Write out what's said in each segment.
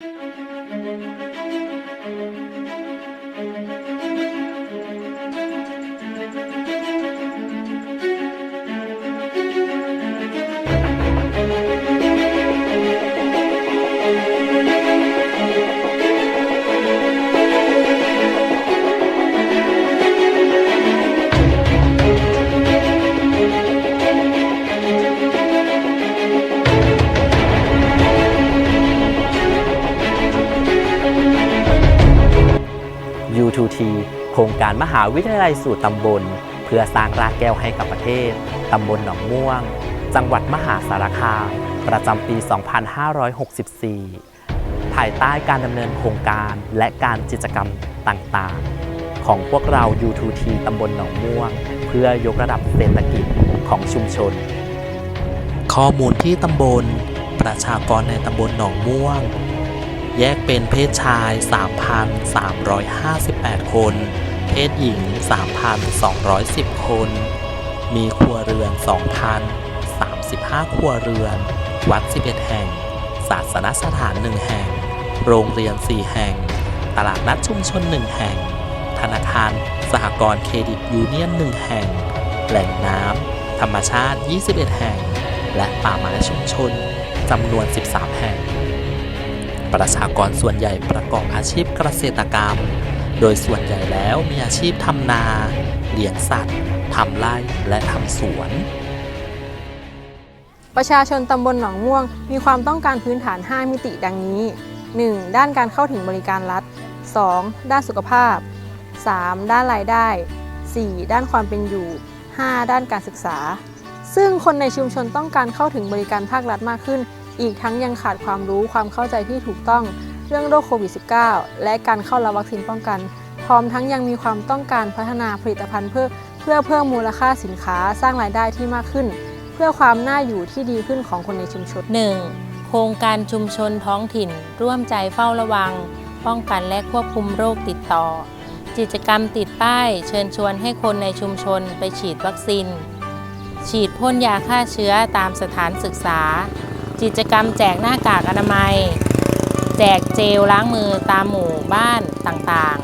Thank you. 2T โครงการมหาวิทยาลัยสู่ตำบล เพื่อสร้างรากแก้วให้กับประเทศ ตำบลหนองม่วง จังหวัดมหาสารคาม ประจำปี 2564 ภายใต้การดำเนินโครงการและการกิจกรรมต่างๆ ของพวกเรา U2T ตำบลหนองม่วง เพื่อยกระดับเศรษฐกิจของชุมชน ข้อมูลที่ตำบล ประชากรในตำบลหนองม่วง แยกเป็นเพศชาย 3,358 คน เพศหญิง 3,210 คน มีครัวเรือน 2,035 ครัวเรือน วัด 11 แห่ง ศาสนสถาน 1 แห่ง โรงเรียน 4 แห่ง ตลาดนัดชุมชน 1 แห่ง ธนาคาร สหกรณ์เครดิตยูเนียน 1 แห่ง แหล่งน้ำ ธรรมชาติ 21 แห่ง และป่าไม้ชุมชนจำนวน 13 แห่ง ประชากรส่วนใหญ่ประกอบอาชีพเกษตรกรรม โดยส่วนใหญ่แล้วมีอาชีพทำนา เลี้ยงสัตว์ทำไร่และทำสวน ประชาชนตำบลหนองม่วง มีความต้องการพื้นฐาน 5 มิติดังนี้ 1. ด้านการเข้าถึงบริการรัฐ 2. ด้านสุขภาพ 3. ด้านรายได้ 4. ด้านความเป็นอยู่ 5. ด้านการศึกษา ซึ่งคนในชุมชนต้องการเข้าถึงบริการภาครัฐมากขึ้น อีกทั้งยังขาดความรู้ความเข้าใจที่ถูกต้องเรื่องโรคโควิด -19 และการเข้ารับวัคซีนป้องกัน พร้อมทั้งยังมีความต้องการพัฒนาผลิตภัณฑ์เพื่อเพื่อเพิ่มมูลค่าสินค้าสร้างรายได้ที่มากขึ้น เพื่อความน่าอยู่ที่ดีขึ้นของคนในชุมชน 1. โครงการชุมชนท้องถิ่น ร่วมใจเฝ้าระวัง ป้องกันและควบคุมโรคติดต่อ กิจกรรมติดป้าย เชิญชวนให้คนในชุมชนไปฉีดวัคซีน ฉีดพ่นยาฆ่าเชื้อตามสถานศึกษา กิจกรรมแจกหน้ากากอนามัย แจกเจลล้างมือตามหมู่บ้านต่าง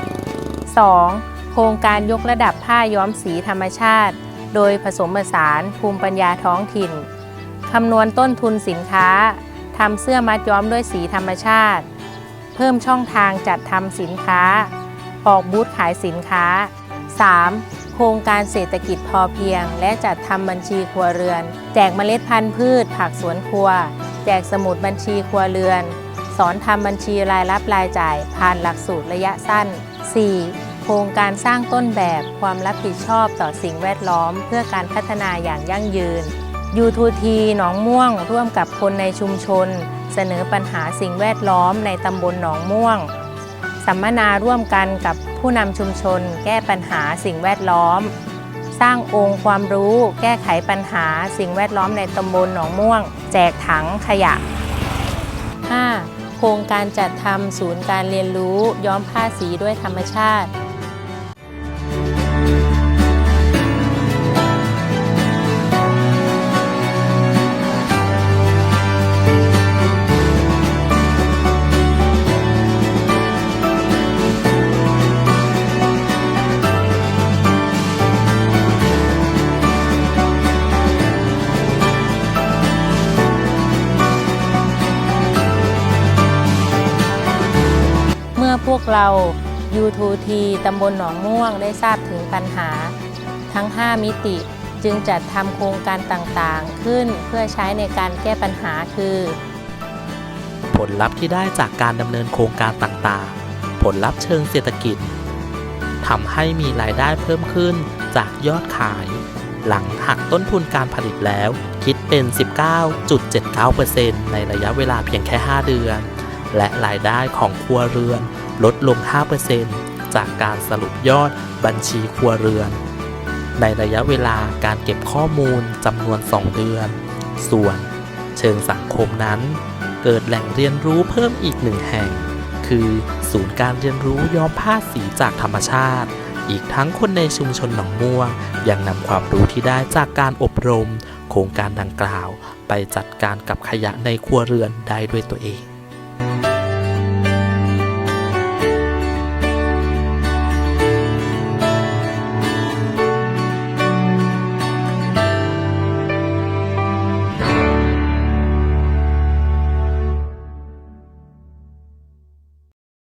ๆ 2. โครงการยกระดับผ้าย้อมสีธรรมชาติ โดยผสมผสานภูมิปัญญาท้องถิ่นคำนวณต้นทุนสินค้าทำเสื้อมัดย้อมด้วยสีธรรมชาติ เพิ่มช่องทางจัดทำสินค้า ออกบูธขายสินค้า 3. โครงการเศรษฐกิจพอเพียง และจัดทำบัญชีครัวเรือน แจกเมล็ดพันธุ์พืช ผักสวนครัว แจกสมุดบัญชีครัวเรือน สอนทำบัญชีรายรับรายจ่าย ผ่านหลักสูตรระยะสั้น 4. โครงการสร้างต้นแบบความรับผิดชอบต่อสิ่งแวดล้อม เพื่อการพัฒนาอย่างยั่งยืน U2T หนองม่วงร่วมกับคนในชุมชน เสนอปัญหาสิ่งแวดล้อมในตำบลหนองม่วง สัมมนาร่วมกันกับผู้นำชุมชน แก้ปัญหาสิ่งแวดล้อม สร้างองค์ความรู้แก้ไขปัญหาสิ่งแวดล้อมในตำบลหนองม่วง แจกถังขยะ 5. โครงการจัดทำศูนย์การเรียนรู้ย้อมผ้าสีด้วยธรรมชาติ วกเรา U2T ตำบลหนองม่วงได้ทราบถึงปัญหา ทั้ง 5 มิติจึงจัดทำโครงการต่างๆ ขึ้นเพื่อใช้ในการแก้ปัญหาคือ ผลลัพธ์ที่ได้จากการดำเนินโครงการต่างๆ ผลลัพธ์เชิงเศรษฐกิจทำให้มีรายได้เพิ่มขึ้นจากยอดขาย หลังหักต้นทุนการผลิตแล้ว คิดเป็น 19.79%ในระยะเวลาเพียงแค่ 5 เดือน และรายได้ของครัวเรือน ลดลง 5%จากการสรุปยอดบัญชีครัวเรือน ในระยะเวลาการเก็บข้อมูลจำนวน 2 เดือน ส่วนเชิงสังคมนั้น เกิดแหล่งเรียนรู้เพิ่มอีกหนึ่งแห่ง คือศูนย์การเรียนรู้ย้อมผ้าสีจากธรรมชาติ อีกทั้งคนในชุมชนหนองม่วงยังนำความรู้ที่ได้จากการอบรม โครงการดังกล่าว ไปจัดการกับขยะในครัวเรือนได้ด้วยตัวเอง